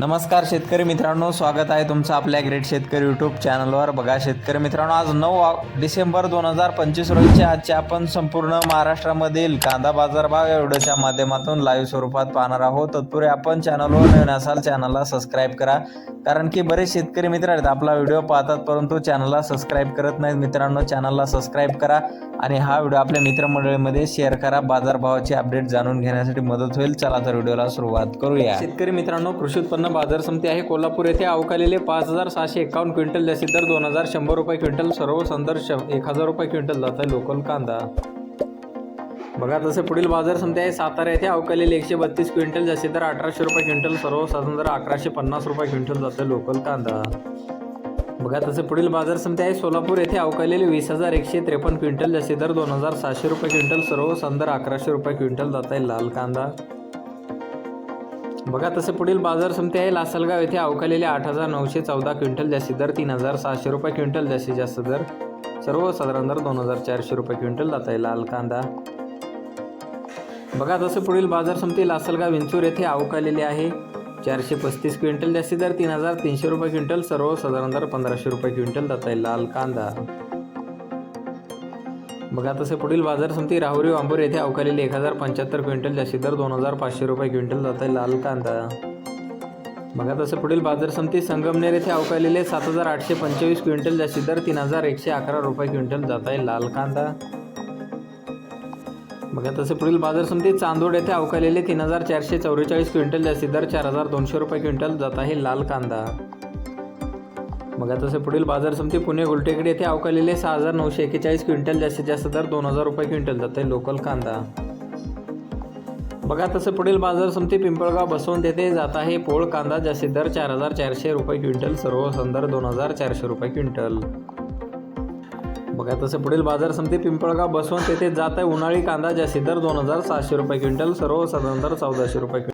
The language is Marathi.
नमस्कार शेतकरी मित्रांनो स्वागत आहे तुमचं आपल्या ग्रेट शेतकरी यूट्यूब चॅनलवर बघा शेतकरी मित्रांनो आज नऊ डिसेंबर दोन हजार पंचवीस रोजीच्या आजच्या आपण संपूर्ण महाराष्ट्रामधील कांदा बाजारभाव या व्हिडिओच्या माध्यमातून लाईव्ह स्वरूपात पाहणार आहोत. तत्पूर्वी आपण चॅनलवर नवीन असाल चॅनलला सबस्क्राईब करा. कारण की बरेच शेतकरी मित्र आहेत आपला व्हिडिओ पाहतात परंतु चॅनलला सबस्क्राईब करत नाहीत. मित्रांनो चॅनलला सबस्क्राईब करा आणि हा व्हिडिओ आपल्या मित्रमंडळीमध्ये शेअर करा. बाजारभावाची अपडेट जाणून घेण्यासाठी मदत होईल. चला तर व्हिडिओला सुरुवात करूया. शेतकरी मित्रांनो कृषी उत्पन्न बाजार समिती आहे. कोल्हापूर येथे अवकालेले पाच हजार सहाशे एकावन्न क्विंटल जास्तीत दर दोन हजार शंभर रुपये क्विंटल सर्व संदर्श एक हजार रुपये क्विंटल जात आहे लोकल कांदा. बघा तसे पुढील बाजार समिती आहे. सातारा येथे अवकालेले एकशे बत्तीस क्विंटल जास्तीत दर अठराशे रुपये क्विंटल सर्व दर अकराशे पन्नास रुपये क्विंटल जातं लोकल कांदा. बघा तसे पुढील बाजार समिती आहे. सोलापूर येथे अवकालेले वीस हजार एकशे त्रेपन्न क्विंटल जास्तीत दर दोन हजार सहाशे रुपये क्विंटल सर्व दर अकराशे रुपये क्विंटल जात आहे लाल कांदा. बघा तसे पुढील बाजार समिती आहे. लासलगाव येथे अवकालेले आठ हजार नऊशे चौदा क्विंटल जास्तीत दर तीन हजार सहाशे रुपये क्विंटल जास्तीत जास्त दर. सर्वसाधारण दर दोन हजार चारशे रुपये क्विंटल जात आहे लाल कांदा. बघा तसे पुढील बाजार समिती लासलगाव विंचूर येथे अवकालेले आहे. चारशे पस्तीस क्विंटल जास्तीत दर तीन हजार तीनशे रुपये क्विंटल. सर्वसाधारण दर पंधराशे रुपये क्विंटल जात आहे लाल कांदा. बघा तसे पुढील बाजार समिती राहुरी वांबूर येथे अवकालेली एक हजार पंच्याहत्तर क्विंटल जास्ती दर दोन हजार पाचशे रुपये क्विंटल जात आहे लाल कांदा. बघा तसे पुढील बाजार समिती संगमनेर येथे अवकालेले सात हजार आठशे पंचवीस क्विंटल जास्ती दर तीन हजार एकशे अकरा रुपये क्विंटल जात आहे लाल कांदा. बघा तसे पुढील बाजार समिती चांदोड येथे अवकालेले तीन हजार चारशे चौवेचाळीस क्विंटल जास्तीत दर चार हजार दोनशे रुपये क्विंटल जात आहे लाल कांदा. बघा तसे पुढील बाजार समिती पुणे गुलटेकडे येथे अवकालेले सहा हजार नऊशे एक्केचाळीस क्विंटल जास्तीत जास्त दर दोन हजार रुपये क्विंटल जात आहे लोकल कांदा. बघा तसे पुढील बाजार समिती पिंपळगाव बसवंत येथे जात आहे पोळ कांदा जास्तीत दर चार हजार चारशे रुपये क्विंटल सर्व संदर दोन हजार चारशे रुपये क्विंटल. बघा तसे पुढील बाजार समिती पिंपळगाव बसवंत येथे जात आहे उन्हाळी कांदा जास्तीत दर दोन हजार सहाशे रुपये क्विंटल सर्व साधारण चौदाशे रुपये क्विंटल.